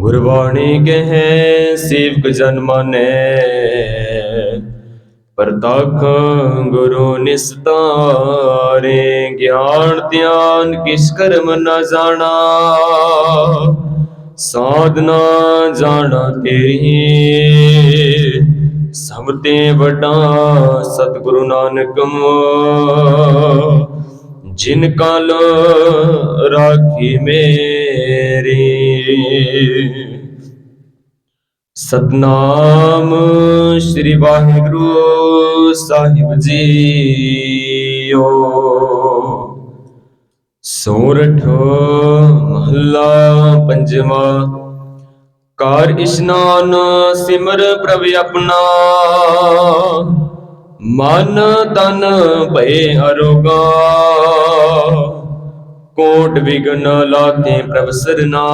ਗੁਰਬਾਣੀ ਕਹੈ, ਸੇਵਕ ਜਨ ਮਾਨੈ। ਪ੍ਰਤੱਖ ਗੁਰੂ ਨਿਸਤਾਰੇ, ਗਿਆਨ ਧਿਆਨ ਕਿਸ ਕਰਮ ਨਾ ਜਾਣਾ। ਸਾਧਨਾ ਜਾਣਾ ਤੇਰੀ। ਸਭ ਤੇ ਵੱਡਾ ਸਤਿਗੁਰੂ ਨਾਨਕ ਜਿਨ ਕਲ ਰਾਖੀ ਮੇਰੀ। ਸਤਨਾਮ ਸ੍ਰੀ ਵਾਹਿਗੁਰੂ ਸਾਹਿਬ ਜੀਓ। ਸੋਰਠ ਮਹੱਲਾ ਪੰਜਵਾਂ। ਕਾਰ ਇਸ਼ਨਾਨ ਸਿਮਰ ਪ੍ਰਭ ਆਪਣਾ। ਮਨ ਤਨ ਭਏ ਅਰੋਗਾ। ਕੋਟ ਵਿਗਨ ਲਾਤੇ ਪ੍ਰਭ ਸਰਨਾ।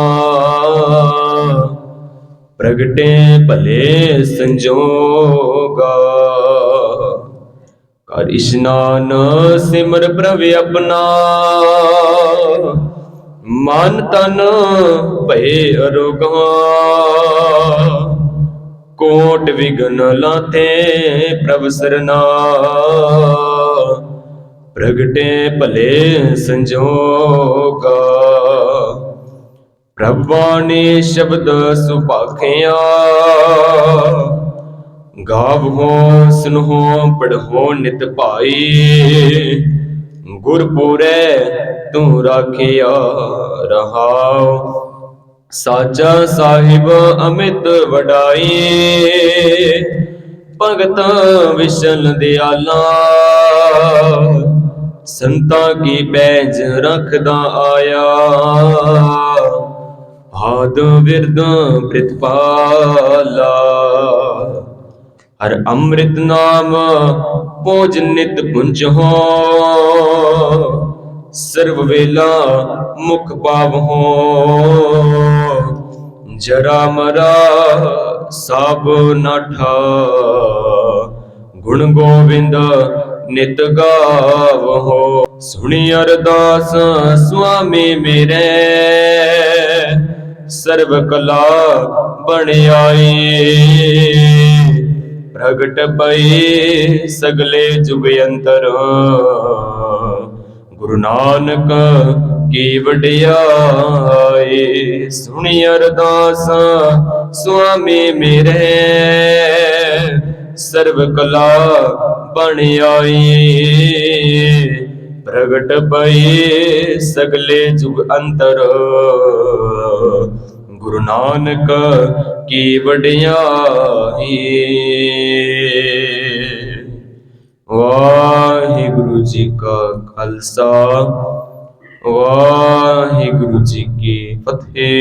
ਪ੍ਰਗਟੇ ਭਲੇ ਸੰਜੋਗਾ। ਕਰ ਇਸ਼ਨਾਨ ਸਿਮਰ ਪ੍ਰਭ ਆਪਣਾ। ਮਨ ਤਨ ਭਏ ਅਰੋਗਾ। ਕੋਟ ਵਿਗਨ ਲਾਤੇ ਪ੍ਰਭ ਸਰਨਾ। ਪ੍ਰਗਟੇ ਭਲੇ ਸੰਜੋਗਾ। ਪ੍ਰਭਾ ਨੇ ਸ਼ਬਦ ਸੁਭਾਖਿਆ। ਗਾਵ ਹੋ ਸੁਨੋ ਪੜਹੋ ਨਿਤ ਭਾਈ। ਗੁਰਪੁਰੈ ਤੂੰ ਰਾਖਿਆ ਰਹਾਉ। ਸਾਚਾ ਸਾਹਿਬ ਅਮਿਤ ਵਡਾਈ। ਭਗਤ ਵਿਸ਼ਲ ਦਿਆਲਾ। ਸੰਤਾਂ ਕੀ ਪੈਜ ਰੱਖਦਾ ਆਇਆ? ਹਾਦ ਵਿਰਦ ਪ੍ਰਿਤਪਾਲਾ। ਹਰ ਅੰਮ੍ਰਿਤ ਨਾਮ ਪੋਜ ਨਿਤ ਪੁੰਜ ਹੋ ਸਰਵ ਵੇਲਾ ਮੁਖ ਪਾਵ ਹੋ ਜਰਾ ਮਰਾ ਸਭ ਨਾਠਾ ਗੁਣ ਗੋਬਿੰਦ ਨਿਤ ਗਾਵੋ। ਸੁਣੀ ਅਰਦਾਸ, ਸੁਆਮੀ ਮੇਰੇ। ਸਰਵ ਕਲਾ ਬਣ ਪ੍ਰਗਟ ਪਈ ਸਗਲੇ ਜੁਗ ਅੰਤਰ। ਗੁਰੂ ਨਾਨਕ ਕੀ ਵਡਿਆਈ। ਸੁਣੀ ਅਰਦਾਸ, ਸੁਆਮੀ ਮੇਰੇ। ਸਰਬ ਕਲਾ ਬਣ ਆਈ। ਪ੍ਰਗਟ ਪਏ ਸਗਲੇ ਜੁਗ ਅੰਤਰ। ਗੁਰੂ ਨਾਨਕ ਕੀ ਵਡਿਆਈ। ਵਾਹਿਗੁਰੂ ਜੀ ਕਾ ਖਾਲਸਾ। ਵਾਹਿਗੁਰੂ ਜੀ ਕੀ ਫਤਿਹ।